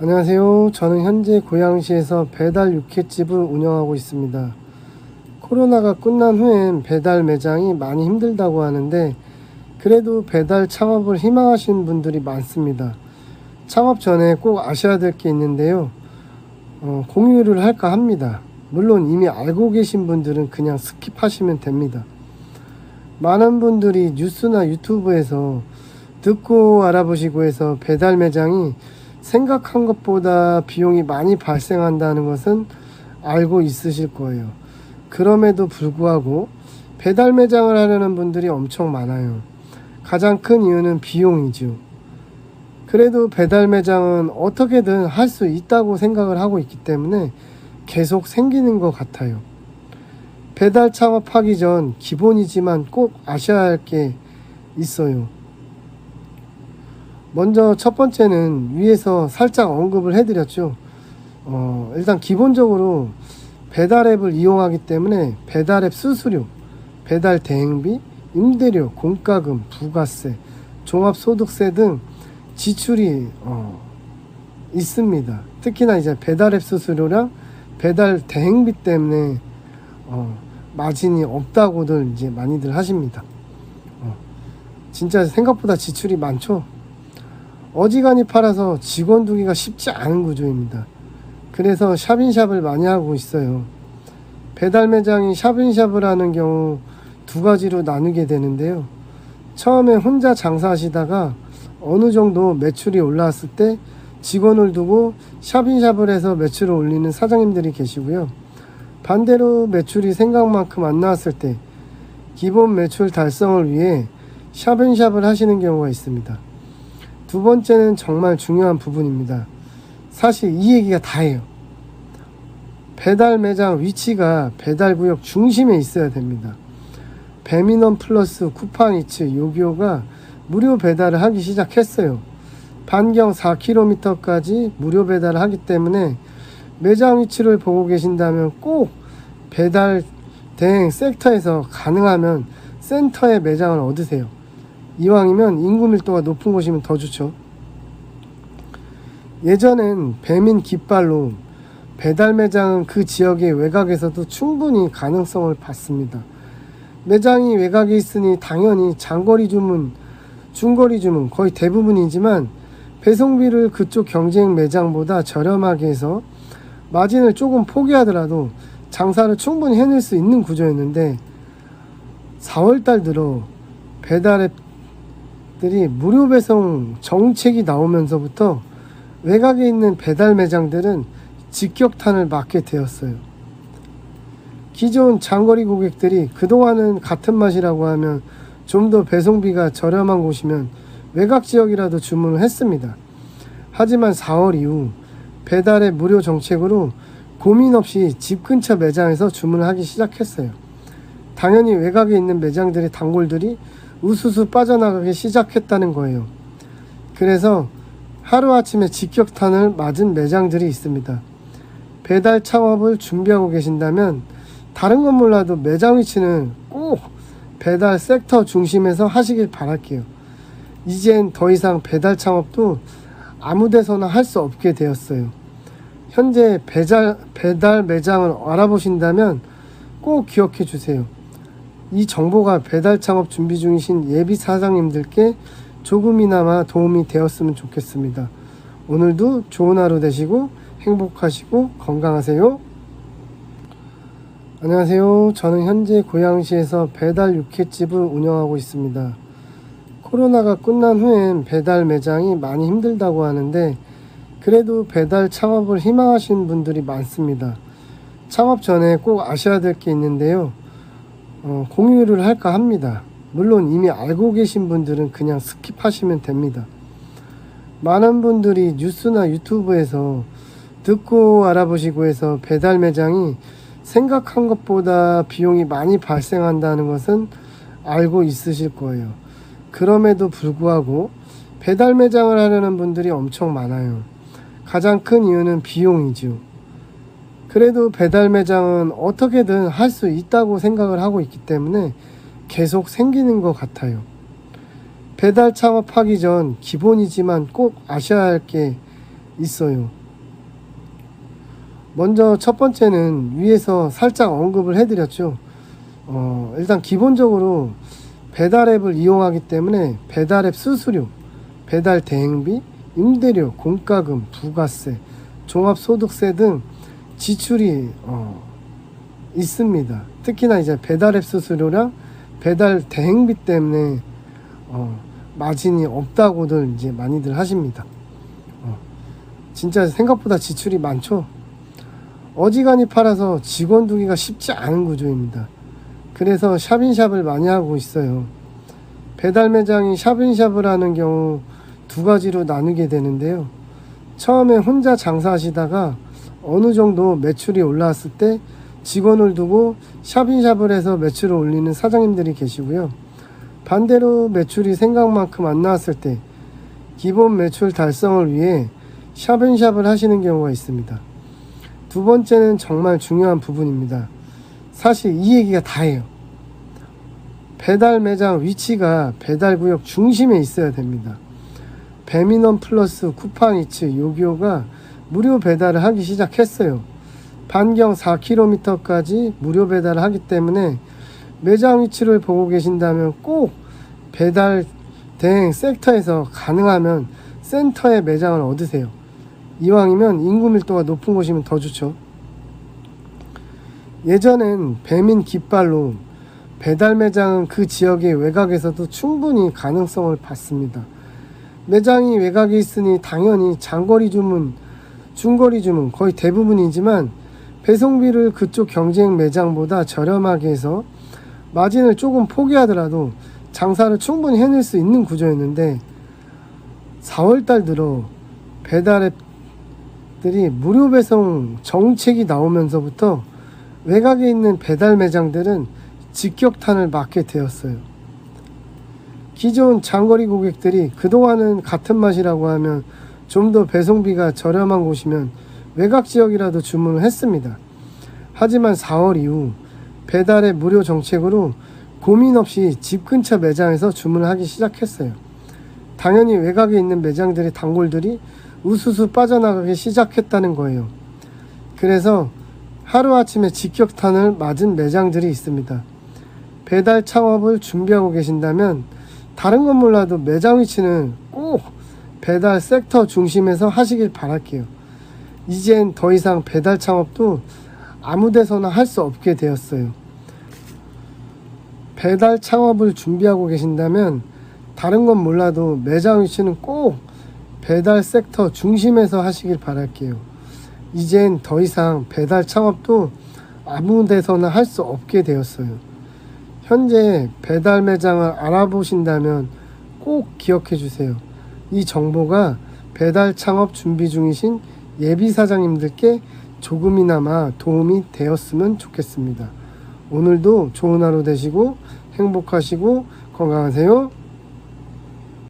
안녕하세요. 저는 현재 고양시에서 배달 육회집을 운영하고 있습니다. 코로나가 끝난 후엔 배달 매장이 많이 힘들다고 하는데 그래도 배달 창업을 희망하시는 분들이 많습니다. 창업 전에 꼭 아셔야 될 게 있는데요. 어, 공유를 할까 합니다. 물론 이미 알고 계신 분들은 그냥 스킵하시면 됩니다. 많은 분들이 뉴스나 유튜브에서 듣고 알아보시고 해서 배달 매장이 생각한 것보다 비용이 많이 발생한다는 것은 알고 있으실 거예요. 그럼에도 불구하고 배달 매장을 하려는 분들이 엄청 많아요. 가장 큰 이유는 비용이죠. 그래도 배달 매장은 어떻게든 할 수 있다고 생각을 하고 있기 때문에 계속 생기는 것 같아요. 배달 창업하기 전 기본이지만 꼭 아셔야 할 게 있어요. 먼저 첫 번째는 위에서 살짝 언급을 해드렸죠. 어, 일단 기본적으로 배달 앱을 이용하기 때문에 배달 앱 수수료, 배달 대행비, 임대료, 공과금, 부가세, 종합소득세 등 지출이 어, 있습니다. 특히나 이제 배달 앱 수수료랑 배달 대행비 때문에 어, 마진이 없다고들 이제 많이들 하십니다. 어, 진짜 생각보다 지출이 많죠. 어지간히 팔아서 직원 두기가 쉽지 않은 구조입니다. 그래서 샵인샵을 많이 하고 있어요. 배달 매장이 샵인샵을 하는 경우 두 가지로 나누게 되는데요. 처음에 혼자 장사하시다가 어느 정도 매출이 올라왔을 때 직원을 두고 샵인샵을 해서 매출을 올리는 사장님들이 계시고요. 반대로 매출이 생각만큼 안 나왔을 때 기본 매출 달성을 위해 샵인샵을 하시는 경우가 있습니다. 두 번째는 정말 중요한 부분입니다. 사실 이 얘기가 다예요. 배달 매장 위치가 배달 구역 중심에 있어야 됩니다. 배민원 플러스 쿠팡이츠 요기요가 무료 배달을 하기 시작했어요. 반경 4km까지 무료 배달을 하기 때문에 매장 위치를 보고 계신다면 꼭 배달 대행 섹터에서 가능하면 센터에 매장을 얻으세요. 이왕이면 인구 밀도가 높은 곳이면 더 좋죠. 예전엔 배민 깃발로 배달 매장은 그 지역의 외곽에서도 충분히 가능성을 봤습니다. 매장이 외곽에 있으니 당연히 장거리 주문, 중거리 주문 거의 대부분이지만 배송비를 그쪽 경쟁 매장보다 저렴하게 해서 마진을 조금 포기하더라도 장사를 충분히 해낼 수 있는 구조였는데 4월달 들어 배달 앱 들이 무료 배송 정책이 나오면서부터 외곽에 있는 배달 매장들은 직격탄을 맞게 되었어요. 기존 장거리 고객들이 그동안은 같은 맛이라고 하면 좀 더 배송비가 저렴한 곳이면 외곽 지역이라도 주문을 했습니다. 하지만 4월 이후 배달의 무료 정책으로 고민 없이 집 근처 매장에서 주문을 하기 시작했어요. 당연히 외곽에 있는 매장들의 단골들이 우수수 빠져나가기 시작했다는 거예요. 그래서 하루아침에 직격탄을 맞은 매장들이 있습니다. 배달 창업을 준비하고 계신다면 다른 건 몰라도 매장 위치는 꼭 배달 섹터 중심에서 하시길 바랄게요. 이젠 더 이상 배달 창업도 아무 데서나 할 수 없게 되었어요. 현재 배달, 배달 매장을 알아보신다면 꼭 기억해 주세요. 이 정보가 배달 창업 준비 중이신 예비 사장님들께 조금이나마 도움이 되었으면 좋겠습니다. 오늘도 좋은 하루 되시고 행복하시고 건강하세요. 안녕하세요. 저는 현재 고양시에서 배달 육회집을 운영하고 있습니다. 코로나가 끝난 후엔 배달 매장이 많이 힘들다고 하는데 그래도 배달 창업을 희망하시는 분들이 많습니다. 창업 전에 꼭 아셔야 될 게 있는데요. 어, 공유를 할까 합니다. 물론 이미 알고 계신 분들은 그냥 스킵하시면 됩니다. 많은 분들이 뉴스나 유튜브에서 듣고 알아보시고 해서 배달 매장이 생각한 것보다 비용이 많이 발생한다는 것은 알고 있으실 거예요. 그럼에도 불구하고 배달 매장을 하려는 분들이 엄청 많아요. 가장 큰 이유는 비용이죠. 그래도 배달 매장은 어떻게든 할 수 있다고 생각을 하고 있기 때문에 계속 생기는 것 같아요. 배달 창업하기 전 기본이지만 꼭 아셔야 할 게 있어요. 먼저 첫 번째는 위에서 살짝 언급을 해드렸죠. 어, 일단 기본적으로 배달 앱을 이용하기 때문에 배달 앱 수수료, 배달 대행비, 임대료, 공과금, 부가세, 종합소득세 등 지출이 어, 있습니다. 특히나 이제 배달앱 수수료랑 배달 대행비 때문에 어, 마진이 없다고들 이제 많이들 하십니다. 어, 진짜 생각보다 지출이 많죠. 어지간히 팔아서 직원 두기가 쉽지 않은 구조입니다. 그래서 샵인샵을 많이 하고 있어요. 배달 매장이 샵인샵을 하는 경우 두 가지로 나누게 되는데요. 처음에 혼자 장사하시다가 어느 정도 매출이 올라왔을 때 직원을 두고 샵인샵을 해서 매출을 올리는 사장님들이 계시고요. 반대로 매출이 생각만큼 안 나왔을 때 기본 매출 달성을 위해 샵인샵을 하시는 경우가 있습니다. 두 번째는 정말 중요한 부분입니다. 사실 이 얘기가 다예요. 배달 매장 위치가 배달 구역 중심에 있어야 됩니다. 배민원 플러스 쿠팡이츠 요기요가 무료 배달을 하기 시작했어요. 반경 4km까지 무료 배달을 하기 때문에 매장 위치를 보고 계신다면 꼭 배달 대행 섹터에서 가능하면 센터에 매장을 얻으세요. 이왕이면 인구 밀도가 높은 곳이면 더 좋죠. 예전엔 배민 깃발로 배달 매장은 그 지역의 외곽에서도 충분히 가능성을 봤습니다. 매장이 외곽에 있으니 당연히 장거리 주문, 중거리 주문 거의 대부분이지만 배송비를 그쪽 경쟁 매장보다 저렴하게 해서 마진을 조금 포기하더라도 장사를 충분히 해낼 수 있는 구조였는데 4월달 들어 배달앱들이 무료 배송 정책이 나오면서부터 외곽에 있는 배달 매장들은 직격탄을 맞게 되었어요. 기존 장거리 고객들이 그동안은 같은 맛이라고 하면 좀 더 배송비가 저렴한 곳이면 외곽 지역이라도 주문을 했습니다. 하지만 4월 이후 배달의 무료 정책으로 고민 없이 집 근처 매장에서 주문을 하기 시작했어요. 당연히 외곽에 있는 매장들의 단골들이 우수수 빠져나가기 시작했다는 거예요. 그래서 하루아침에 직격탄을 맞은 매장들이 있습니다. 배달 창업을 준비하고 계신다면 다른 건 몰라도 매장 위치는 꼭 배달 섹터 중심에서 하시길 바랄게요. 이젠 더 이상 배달 창업도 아무 데서나 할 수 없게 되었어요. 배달 창업을 준비하고 계신다면 다른 건 몰라도 매장 위치는 꼭 배달 섹터 중심에서 하시길 바랄게요. 이젠 더 이상 배달 창업도 아무 데서나 할 수 없게 되었어요. 현재 배달 매장을 알아보신다면 꼭 기억해 주세요. 이 정보가 배달 창업 준비 중이신 예비 사장님들께 조금이나마 도움이 되었으면 좋겠습니다. 오늘도 좋은 하루 되시고 행복하시고 건강하세요.